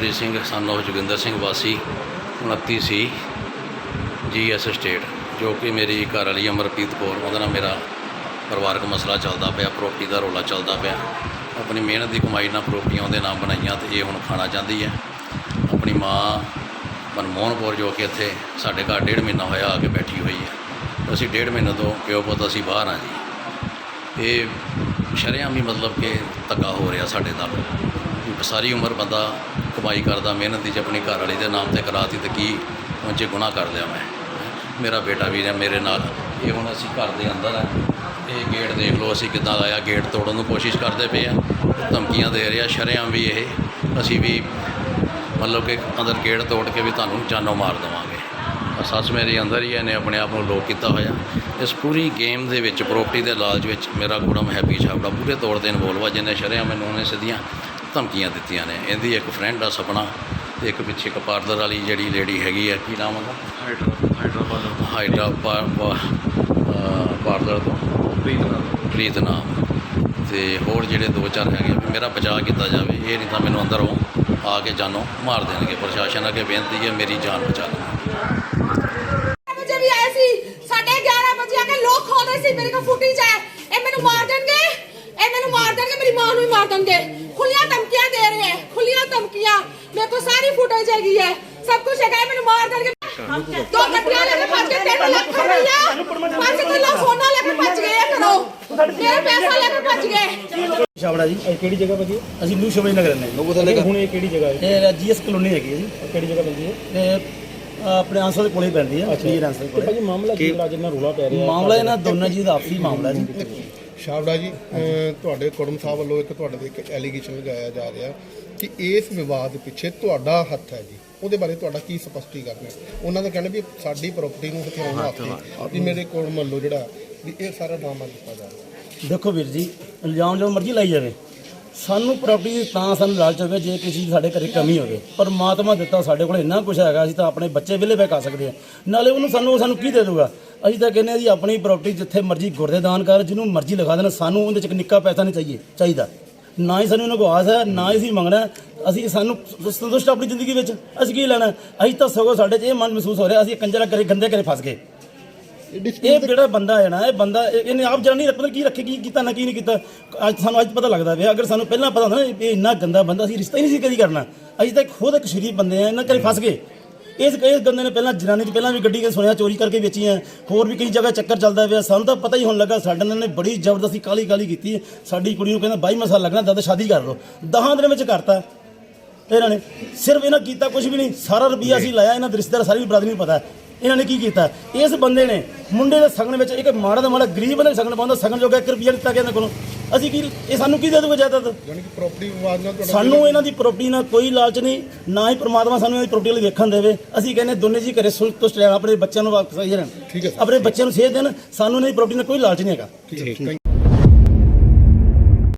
ਮੈਂ Singh, son of Joginder Singh ਵਾਸੀ 29 ਸੀ GS state ਜੋ ਕਿ ਮੇਰੀ ਘਰ ਵਾਲੀ ਅਮਰਪ੍ਰੀਤ ਕੌਰ, ਉਹਦੇ ਨਾਲ ਮੇਰਾ ਪਰਿਵਾਰਕ ਮਸਲਾ ਚੱਲਦਾ ਪਿਆ ਪ੍ਰਾਪਰਟੀ ਦਾ ਰੋਲਾ ਚੱਲਦਾ ਪਿਆ। ਆਪਣੀ ਮਿਹਨਤ ਦੀ ਕਮਾਈ ਨਾਲ ਪ੍ਰਾਪਰਟੀਆਂ ਉਹਦੇ ਨਾਮ ਬਣਾਈਆਂ ਤੇ ਇਹ ਹੁਣ ਖਾਣਾ ਚਾਹੁੰਦੀ ਹੈ। ਆਪਣੀ ਮਾਂ ਮਨਮੋਹਨ ਕੌਰ ਜੋ ਕਿ ਇੱਥੇ ਸਾਡੇ ਘਰ ਡੇਢ ਮਹੀਨਾ ਹੋਇਆ ਆ ਕੇ ਬੈਠੀ ਹੋਈ ਹੈ। ਅਸੀਂ ਡੇਢ ਮਹੀਨੇ ਤੋਂ ਪਿਓ ਪੁੱਤ ਅਸੀਂ ਬਾਹਰ ਆ ਜੀ। ਇਹ ਸ਼ਰੇਆਮ ਹੀ ਮਤਲਬ ਕਿ ਧੱਕਾ ਹੋ ਰਿਹਾ ਸਾਡੇ ਨਾਲ। ਸਾਰੀ ਉਮਰ ਬੰਦਾ ਕਮਾਈ ਕਰਦਾ, ਮਿਹਨਤ ਦੀ 'ਚ ਆਪਣੀ ਘਰ ਵਾਲੀ ਦੇ ਨਾਮ ਤੇ ਕਰਾਤੀ ਤੇ ਕੀ ਉਹ 'ਚ ਗੁਨਾਹ ਕਰ ਲਿਆ ਮੈਂ। ਮੇਰਾ ਬੇਟਾ ਵੀ ਹੈ ਮੇਰੇ ਨਾਲ। ਇਹ ਹੁਣ ਅਸੀਂ ਘਰ ਦੇ ਅੰਦਰ ਆ। ਇਹ ਗੇਟ ਦੇਖ ਲਓ ਅਸੀਂ ਕਿੱਦਾਂ ਆਇਆ ਗੇਟ ਤੋੜਨ ਨੂੰ ਕੋਸ਼ਿਸ਼ ਕਰਦੇ ਪਏ ਆ। ਧਮਕੀਆਂ ਦੇ ਰਿਹਾ, ਸ਼ਰੇਆਮ ਵੀ ਇਹ। ਅਸੀਂ ਵੀ ਮਤਲਬ ਕਿ ਅੰਦਰ ਗੇਟ ਤੋੜ ਕੇ ਵੀ ਤੁਹਾਨੂੰ ਜਾਨੋਂ ਮਾਰ ਦੇਵਾਂਗੇ। ਸੱਸ ਮੇਰੀ ਅੰਦਰ ਹੀ ਇਹਨੇ ਆਪਣੇ ਆਪ ਨੂੰ ਲੋਕ ਕੀਤਾ ਹੋਇਆ। ਇਸ ਪੂਰੀ ਗੇਮ ਦੇ ਵਿੱਚ ਪ੍ਰੋਪਰਟੀ ਦੇ ਲਾਲਚ ਵਿੱਚ ਮੇਰਾ ਗੁੜਮ ਹੈਪੀ ਛਾਪੜਾ ਪੂਰੇ ਤੌਰ ਤੇ ਇਨਵੋਲਵ ਆ ਜਿੰਨੇ ਸ਼ਰਿਆ ਮੈਨੂੰ ਉਹਨੇ ਸਿੱਧੀਆਂ ਧਮਕੀਆਂ ਦਿੱਤੀਆਂ ਨੇ। ਇਹਦੀ ਇੱਕ ਫਰੈਂਡ ਆ ਸਪਨਾ ਤੇ ਇੱਕ ਪਿੱਛੇ ਇੱਕ ਪਾਰਲਰ ਵਾਲੀ ਜਿਹੜੀ ਲੇਡੀ ਹੈਗੀ ਹੈ ਕੀ ਨਾਮ ਉਹਦਾ? ਹਾਈਡਰਾ ਹਾਈਡਰਾ ਪਾ- ਪਾ- ਅਹ ਪਾਰਲਰ ਤੋਂ। ਪ੍ਰੀਤ ਨਾਮ। ਤੇ ਹੋਰ ਜਿਹੜੇ ਦੋ ਚਾਰ ਹੈਗੇ ਮੇਰਾ ਬਚਾਅ ਕੀਤਾ ਜਾਵੇ, ਇਹ ਨਹੀਂ ਤਾਂ ਮੈਨੂੰ ਅੰਦਰੋਂ ਆ ਕੇ ਜਾਨੋਂ, ਮਾਰ ਦੇਣਗੇ। ਪ੍ਰਸ਼ਾਸਨ ਅੱਗੇ ਬੇਨਤੀ ਹੈ, ਮੇਰੀ ਜਾਨ ਬਚਾ ਲਓ। ਵਜੇ ਵੀ ਆਏ ਸੀ ਸਾਡੇ 11 ਵਜੇ ਆ ਕੇ ਲੋਕ ਖੋਲੇ ਸੀ, ਮੇਰੇ ਕੋਲ ਫੁਟੇਜ ਹੈ। ਇਹ ਮੈਨੂੰ ਮਾਰ ਦੇਣਗੇ, ਇਹ ਮੈਨੂੰ ਮਾਰ ਦੇਣਗੇ, ਮੇਰੀ ਮਾਂ ਨੂੰ ਵੀ ਮਾਰ ਦੇਣਗੇ ਖੁੱਲੀਆਂ ਧਮਕੀਆਂ ਦੇ ਰਹੇ ਹੈ ਖੁੱਲੀਆਂ ਧਮਕੀਆਂ। ਮੇਰੇ ਕੋਲ ਸਾਰੀ ਫੁਟੇਜ ਹੈਗੀ ਹੈ। ਸਭ ਕੁਝ ਹੈਗਾ ਹੈ, ਮੈਨੂੰ ਮਾਰ ਦੇਣਗੇ। ਦੋ ਗੱਡੀਆਂ ਲੈ ਕੇ ਭੱਜ ਗਏ ਤਿੰਨ ਲੱਖ ਰੁਪਈਆ। ਪੰਜ ਕਿਲੋ ਸੋਨਾ ਲੈ ਕੇ ਭੱਜ ਗਏ ਇਹ ਕਰੋ ਮੇਰੇ ਪੈਸਾ ਲੈ ਕੇ ਭੱਜ ਗਏ। ਛਾਵੜਾ ਜੀ ਇਹ ਕਿਹੜੀ ਜਗ੍ਹਾ ਭਾਜੀ ਅਸੀਂ ਨਿਊ ਸ਼ੋਭੇ ਨਗਰ ਰਹਿੰਦੇ ਇਹ ਹੁਣ ਇਹ ਕਿਹੜੀ ਜਗ੍ਹਾ ਹੈ? ਇਹ ਜੀਐਸ ਕਲੋਨੀ ਹੈਗੀ ਹੈ ਜੀ। ਇਹ ਕਿਹੜੀ ਜਗ੍ਹਾ ਪੈਂਦੀ ਹੈ? ਤੇ ਆਪਣੇ ਆਂਸਰ ਦੇ ਕੋਲੇ ਹੀ ਪੈਂਦੀ ਹੈ। ਕਲੀਅਰ ਆਂਸਰ ਦੇ ਤੇ ਕੋਲੇ। ਭਾਜੀ ਮਾਮਲਾ ਕੀ ਜਿਹੜਾ ਜਿੰਨਾ ਰੋਲਾ ਪੈ ਰਿਹਾ ਮਾਮਲਾ ਇਹਨਾਂ ਦੋਨਾਂ ਜੀ ਦਾ ਆਪਸੀ ਮਾਮਲਾ ਜੀ ਸ਼ਾਵੜਾ ਜੀ ਤੁਹਾਡੇ ਕੁੜਮ ਸਾਹਿਬ ਵੱਲੋਂ ਇੱਕ ਤੁਹਾਡੇ ਤੇ ਇੱਕ ਐਲੀਗੇਸ਼ਨ ਲਗਾਇਆ ਜਾ ਰਿਹਾ ਕਿ ਇਸ ਵਿਵਾਦ ਪਿੱਛੇ ਤੁਹਾਡਾ ਹੱਥ ਹੈ ਜੀ। ਉਹਦੇ ਬਾਰੇ ਤੁਹਾਡਾ ਕੀ ਸਪਸ਼ਟੀਕਰਨ ਹੈ? ਉਹਨਾਂ ਦਾ ਕਹਿਣਾ ਵੀ ਸਾਡੀ ਪ੍ਰਾਪਰਟੀ ਨੂੰ ਹਥਿਆਉਣ ਵਾਸਤੇ ਵੀ ਮੇਰੇ ਕੁੜਮ ਵੱਲੋਂ ਜਿਹੜਾ ਵੀ ਇਹ ਸਾਰਾ ਡਰਾਮਾ ਕੀਤਾ ਜਾ ਰਿਹਾ। ਦੇਖੋ ਵੀਰ ਜੀ ਇਲਜ਼ਾਮ ਜੋ ਮਰਜ਼ੀ ਲਾਈ ਜਾਵੇ। ਸਾਨੂੰ ਪ੍ਰਾਪਰਟੀ ਦੀ ਤਾਂ ਸਾਨੂੰ ਲਾਲਚ ਹੋਵੇ ਜੇ ਕਿਸੇ ਦੀ ਸਾਡੇ ਘਰੇ ਕਮੀ ਹੋਵੇ। ਪਰਮਾਤਮਾ ਦਿੱਤਾ ਸਾਡੇ ਕੋਲ ਇੰਨਾ ਕੁਝ ਹੈਗਾ ਅਸੀਂ ਤਾਂ ਆਪਣੇ ਬੱਚੇ ਵਿਲੇ ਬੈ ਕਰ ਸਕਦੇ ਹਾਂ। ਨਾਲੇ ਉਹਨੂੰ ਸਾਨੂੰ ਸਾਨੂੰ ਕੀ ਦੇ ਦੂਗਾ ਅਸੀਂ ਤਾਂ ਕਹਿੰਦੇ ਹਾਂ ਜੀ ਆਪਣੀ ਪ੍ਰਾਪਰਟੀ ਜਿੱਥੇ ਮਰਜ਼ੀ ਗੁਰਦੇ ਦਾਨ ਕਰ ਜਿਹਨੂੰ ਮਰਜ਼ੀ ਲਗਾ ਦੇਣਾ ਸਾਨੂੰ ਉਹਦੇ ਚ ਨਿੱਕਾ ਪੈਸਾ ਨਹੀਂ ਚਾਹੀਏ ਚਾਹੀਦਾ। ਨਾ ਹੀ ਸਾਨੂੰ ਇਹਨਾਂ ਕੋਲ ਆਸ ਹੈ ਨਾ ਹੀ ਅਸੀਂ ਮੰਗਣਾ ਅਸੀਂ ਸਾਨੂੰ ਸੰਤੁਸ਼ਟ ਆਪਣੀ ਜ਼ਿੰਦਗੀ ਵਿੱਚ ਅਸੀਂ ਕੀ ਲੈਣਾ ਅਸੀਂ ਤਾਂ ਸਗੋਂ ਸਾਡੇ 'ਚ ਇਹ ਮਨ ਮਹਿਸੂਸ ਹੋ ਰਿਹਾ ਅਸੀਂ ਕੰਜਰਾ ਕਰੇ ਗੰਦੇ ਕਰੇ ਫਸ ਗਏ। ਇਹ ਜਿਹੜਾ ਬੰਦਾ ਹੈ ਨਾ ਇਹ ਬੰਦਾ ਇਹ- ਇਹਨੇ ਆਪ ਜਾਣੀ ਪਤਾ ਕੀ ਰੱਖੇ ਕੀ ਕੀਤਾ ਨਾ ਕੀ ਨਹੀਂ ਕੀਤਾ। ਅੱਜ ਸਾਨੂੰ ਅੱਜ ਪਤਾ ਲੱਗਦਾ ਵੇ ਅਗਰ ਸਾਨੂੰ ਪਹਿਲਾਂ ਪਤਾ ਹੁੰਦਾ ਨਾ ਇਹ ਇੰਨਾ ਗੰਦਾ ਬੰਦਾ ਅਸੀਂ ਰਿਸ਼ਤਾ ਹੀ ਨਹੀਂ ਸੀ ਕਦੀ ਕਰਨਾ। ਅਸੀਂ ਤਾਂ ਖੁਦ ਇੱਕ ਸ਼ਰੀਫ ਬੰਦੇ ਆ ਇਹਨਾਂ ਘਰੇ ਫਸ ਗਏ। ਇਸ ਇਸ ਬੰਦੇ ਨੇ ਪਹਿਲਾਂ ਜਨਾਨੀ ਦੀ ਪਹਿਲਾਂ ਵੀ ਗੱਡੀ ਕੇ ਸੁਣਿਆ ਚੋਰੀ ਕਰਕੇ ਵੇਚੀਆਂ ਹੋਰ ਵੀ ਕਈ ਜਗ੍ਹਾ ਚੱਕਰ ਚੱਲਦਾ ਪਿਆ। ਸਾਨੂੰ ਤਾਂ ਪਤਾ ਹੀ ਹੁਣ ਲੱਗਾ ਸਾਡੇ ਨਾਲ ਨੇ ਬੜੀ ਜ਼ਬਰਦਸਤੀ ਕਾਲੀ ਕਾਲੀ ਕੀਤੀ ਹੈ। ਸਾਡੀ ਕੁੜੀ ਨੂੰ ਕਹਿੰਦਾ 22 ਸਾਲ ਲੱਗਣਾ ਦਾਦਾ ਸ਼ਾਦੀ ਕਰ ਲਓ। ਦਹਾਂ ਦਿਨ ਵਿੱਚ ਕਰਤਾ। ਇਹਨਾਂ ਨੇ ਸਿਰਫ ਇਹਨਾਂ ਕੀਤਾ ਕੁਝ ਵੀ ਨਹੀਂ ਸਾਰਾ ਰੁਪਈਆ ਅਸੀਂ ਲਾਇਆ ਇਹਨਾਂ ਦੇ ਰਿਸ਼ਤੇਦਾਰ ਸਾਰੀ ਬਰਾਦਰੀ ਨੂੰ ਪਤਾ ਹੈ। ਇਹਨਾਂ ਨੇ ਕੀ ਕੀਤਾ? ਇਸ ਬੰਦੇ ਨੇ ਮੁੰਡੇ ਦੇ ਸਗਨ ਵਿੱਚ ਇੱਕ ਮਾੜਾ ਦਾ ਮਾੜਾ ਗਰੀਬ ਬੰਦੇ ਸਗਨ ਪਾਉਂਦਾ ਸਗਨ ਜੋਗਾ 1 ਰੁਪਈਆ ਦਿੱਤਾ ਗਿਆ ਇਹਨਾਂ ਕੋਲੋਂ। ਅਸੀਂ ਕੀ ਇਹ ਸਾਨੂੰ ਕੀ ਦੇ ਦੂਗਾ ਜਾਇਦਾਦ? ਯਾਨੀ ਕਿ ਪ੍ਰਾਪਰਟੀ ਵਿਵਾਦ ਨਾਲ ਤੁਹਾਡਾ ਸਾਨੂੰ ਇਹਨਾਂ ਦੀ ਪ੍ਰਾਪਰਟੀ ਨਾਲ ਕੋਈ ਲਾਲਚ ਨਹੀਂ ਨਾ ਹੀ ਪ੍ਰਮਾਤਮਾ ਸਾਨੂੰ ਇਹਨਾਂ ਦੀ ਪ੍ਰਾਪਰਟੀ ਲਈ ਵੇਖਣ ਦੇਵੇ। ਅਸੀਂ ਕਹਿੰਦੇ ਦੋਨੇ ਜੀ ਘਰੇ ਸੰਤੁਸ਼ਟ ਰਹਿਣ ਆਪਣੇ ਬੱਚਿਆਂ ਨੂੰ ਵਾਪਸ ਆਈ ਰਹਿਣ। ਠੀਕ ਹੈ ਸਰ। ਆਪਣੇ ਬੱਚਿਆਂ ਨੂੰ ਸੇਧ ਦੇਣ ਸਾਨੂੰ ਇਹਨਾਂ ਦੀ ਪ੍ਰਾਪਰਟੀ ਨਾਲ ਕੋਈ ਲਾਲਚ ਨਹੀਂ ਹੈਗਾ। ਠੀਕ ਹੈ